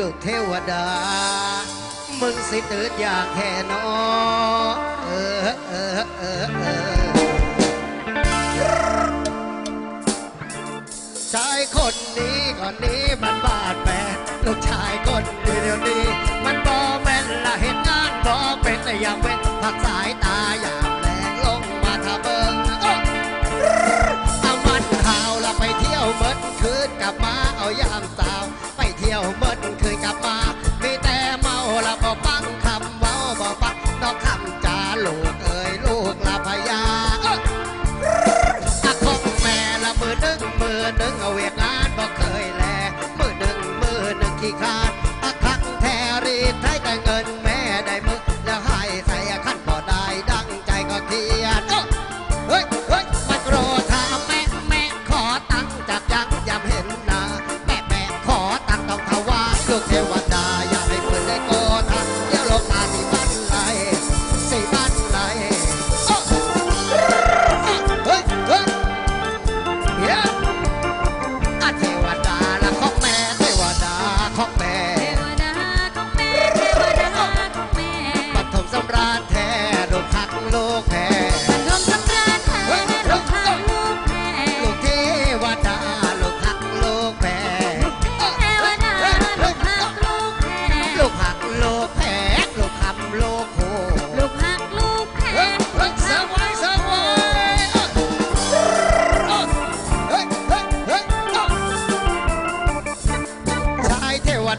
ลูกเทวดา มึงสิตื่นอยากแค่นอเออเชายคนนี้คนนี้มันบาดแผลลูกชายคนนี้เดียวนี้ มันบ่แม่นละเห็นงานบ่เป็นแต่ยังเป็นผักสายตาอย่าง ขาดตะคังแทรีไทยแต่เงินแม่ได้มึก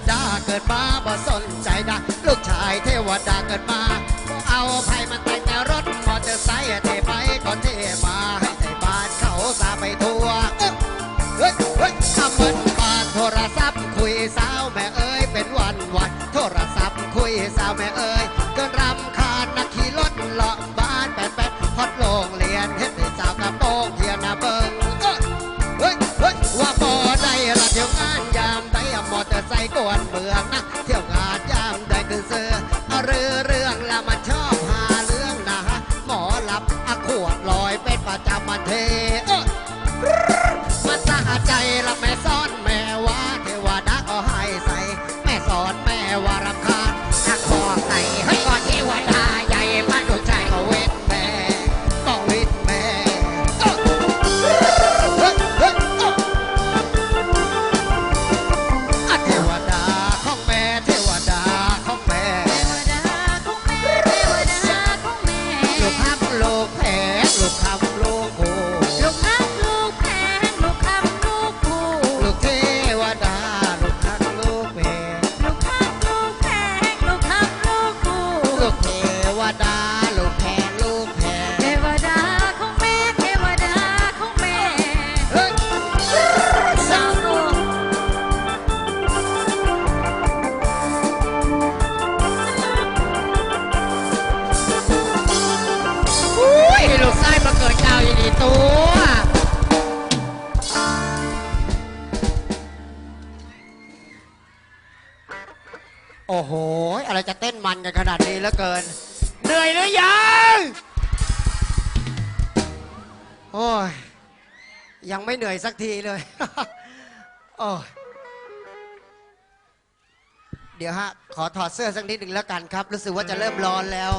ดาเกิดมาบ่สนใจดาลูกชายเทวดาเกิดมา เอาภัยมันแต่งแรถมอเตอร์เทไปก่อนเทมา ใส่กวนเบืองนะเที่ยวงานยามได้คืนเสือเรือเรื่องละมันชอบหาเรื่องนะหมอหลับขวดลอยเป็นประจำมาเท ตัว โอ้โห อะไรจะเต้นมันกันขนาดนี้แล้วเกิน เหนื่อยหรือยัง โอ้ย ยังไม่เหนื่อยสักทีเลย โอ้ยเดี๋ยวฮะ ขอถอดเสื้อสักนิดหนึ่งแล้วกันครับ รู้สึกว่าจะเริ่มร้อนแล้ว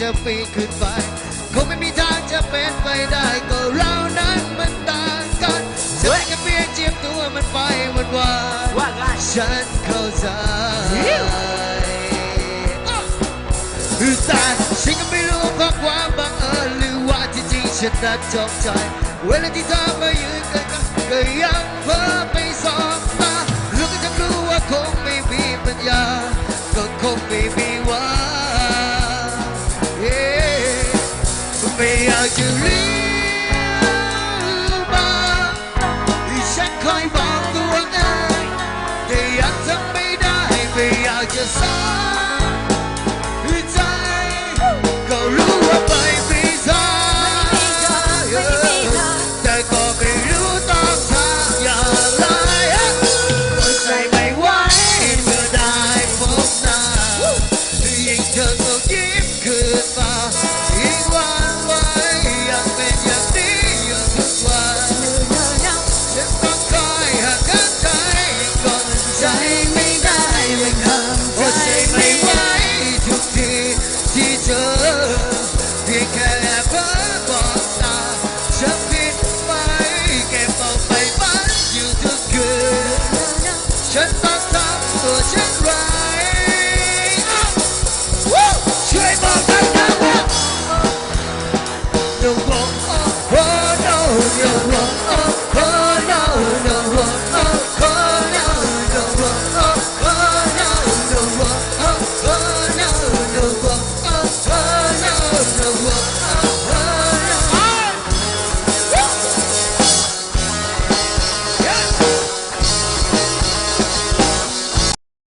จะปีนขึ้นไป คงไม่มีทางจะเป็นไปได้ก็เรานั้นมันต่างกันเธอแค่เพียงเจียมตัวมันไปวันวานว่าไงฉันเข้าใจหรือแต่ฉันก็ไม่รู้เพราะความบังเอิญหรือว่าที่จริงฉันนั้นจบใจ เวลาที่เธอมายืนกันก็ยังเพ้อไป Goodbye. Oh, oh! Oh! Oh! Oh! Oh no,